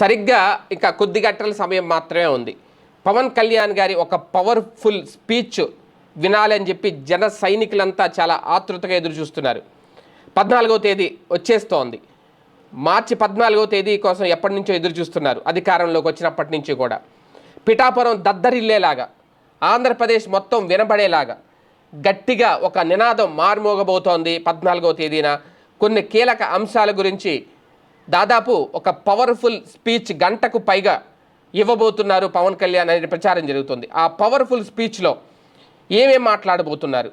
సరిగ్గా ఇంకా కొద్ది గంటల సమయం మాత్రమే ఉంది. పవన్ కళ్యాణ్ గారి ఒక పవర్ఫుల్ స్పీచ్ వినాలని చెప్పి జన సైనికులంతా చాలా ఆతృతగా ఎదురు చూస్తున్నారు. పద్నాలుగవ తేదీ వచ్చేస్తోంది. మార్చి పద్నాలుగవ తేదీ కోసం ఎప్పటి నుంచో ఎదురు చూస్తున్నారు. అధికారంలోకి వచ్చినప్పటి నుంచి కూడా. పిఠాపురం దద్దరిల్లేలాగా ఆంధ్రప్రదేశ్ మొత్తం వినబడేలాగా గట్టిగా ఒక నినాదం మార్మోగబోతోంది పద్నాలుగవ తేదీన. కొన్ని కీలక అంశాల గురించి దాదాపు ఒక పవర్ఫుల్ స్పీచ్ గంటకు పైగా ఇవ్వబోతున్నారు పవన్ కళ్యాణ్ అనే ప్రచారం జరుగుతుంది. ఆ పవర్ఫుల్ స్పీచ్లో ఏమేం మాట్లాడబోతున్నారు?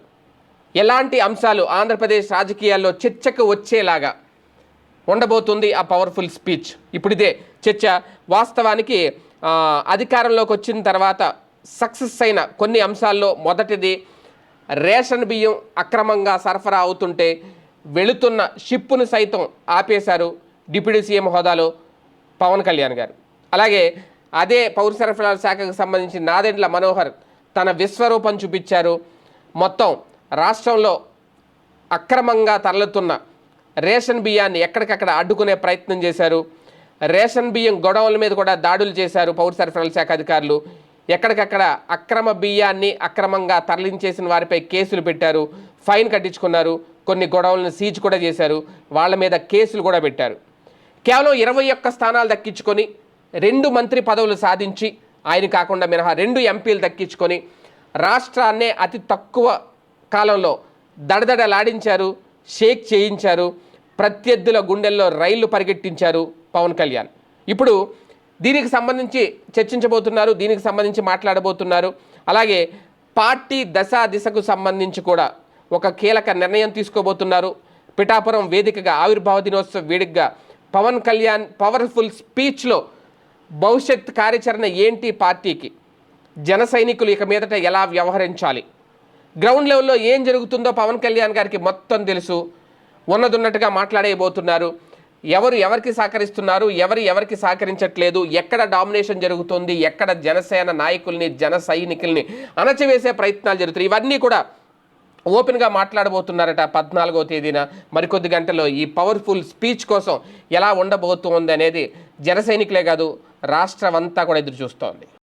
ఎలాంటి అంశాలు ఆంధ్రప్రదేశ్ రాజకీయాల్లో చర్చకు వచ్చేలాగా ఉండబోతుంది ఆ పవర్ఫుల్ స్పీచ్? ఇప్పుడిదే చర్చ వాస్తవానికి అధికారంలోకి వచ్చిన తర్వాత సక్సెస్ అయిన కొన్ని అంశాల్లో మొదటిది రేషన్ బియ్యం అక్రమంగా సరఫరా అవుతుంటే వెళుతున్న షిప్పును సైతం ఆపేశారు డిప్యూటీ సీఎం హోదాలో పవన్ కళ్యాణ్ గారు. అలాగే అదే పౌర సరఫరాల శాఖకు సంబంధించి నాదెండ్ల మనోహర్ తన విశ్వరూపం చూపించారు. మొత్తం రాష్ట్రంలో అక్రమంగా తరలుతున్న రేషన్ బియ్యాన్ని ఎక్కడికక్కడ అడ్డుకునే ప్రయత్నం చేశారు. రేషన్ బియ్యం గొడవల మీద కూడా దాడులు చేశారు పౌర సరఫరాల శాఖ అధికారులు. ఎక్కడికక్కడ అక్రమ బియ్యాన్ని అక్రమంగా తరలించేసిన వారిపై కేసులు పెట్టారు. ఫైన్ కట్టించుకున్నారు. కొన్ని గొడవలను సీజ్ కూడా చేశారు. వాళ్ళ మీద కేసులు కూడా పెట్టారు. కేవలం ఇరవై ఒక్క స్థానాలు దక్కించుకొని రెండు మంత్రి పదవులు సాధించి ఆయన కాకుండా మినహా రెండు ఎంపీలు దక్కించుకొని రాష్ట్రాన్నే అతి తక్కువ కాలంలో దడదడలాడించారు షేక్ చేయించారు ప్రత్యర్థుల గుండెల్లో రైళ్ళు పరిగెట్టించారు పవన్ కళ్యాణ్. ఇప్పుడు దీనికి సంబంధించి చర్చించబోతున్నారు దీనికి సంబంధించి మాట్లాడబోతున్నారు. అలాగే పార్టీ దశ దిశకు సంబంధించి కూడా ఒక కీలక నిర్ణయం తీసుకోబోతున్నారు. పిఠాపురం వేదికగా ఆవిర్భావ దినోత్సవ వేడికగా పవన్ కళ్యాణ్ పవర్ఫుల్ స్పీచ్లో భవిష్యత్ కార్యాచరణ ఏంటి పార్టీకి? జన సైనికులు ఇక మీదట ఎలా వ్యవహరించాలి? గ్రౌండ్ లెవెల్లో ఏం జరుగుతుందో పవన్ కళ్యాణ్ గారికి మొత్తం తెలుసు. ఉన్నదున్నట్టుగా మాట్లాడేయబోతున్నారు. ఎవరు ఎవరికి సహకరిస్తున్నారు? ఎవరు ఎవరికి సహకరించట్లేదు? ఎక్కడ డామినేషన్ జరుగుతుంది? ఎక్కడ జనసేన నాయకుల్ని జన సైనికుల్ని అణచివేసే ప్రయత్నాలు జరుగుతున్నాయి? ఇవన్నీ కూడా ఓపెన్గా మాట్లాడబోతున్నారట పద్నాలుగో తేదీన. మరికొద్ది గంటల్లో ఈ పవర్ఫుల్ స్పీచ్ కోసం ఎలా ఉండబోతోంది అనేది జనసైనికులే కాదు రాష్ట్రం అంతా కూడా ఎదురు చూస్తోంది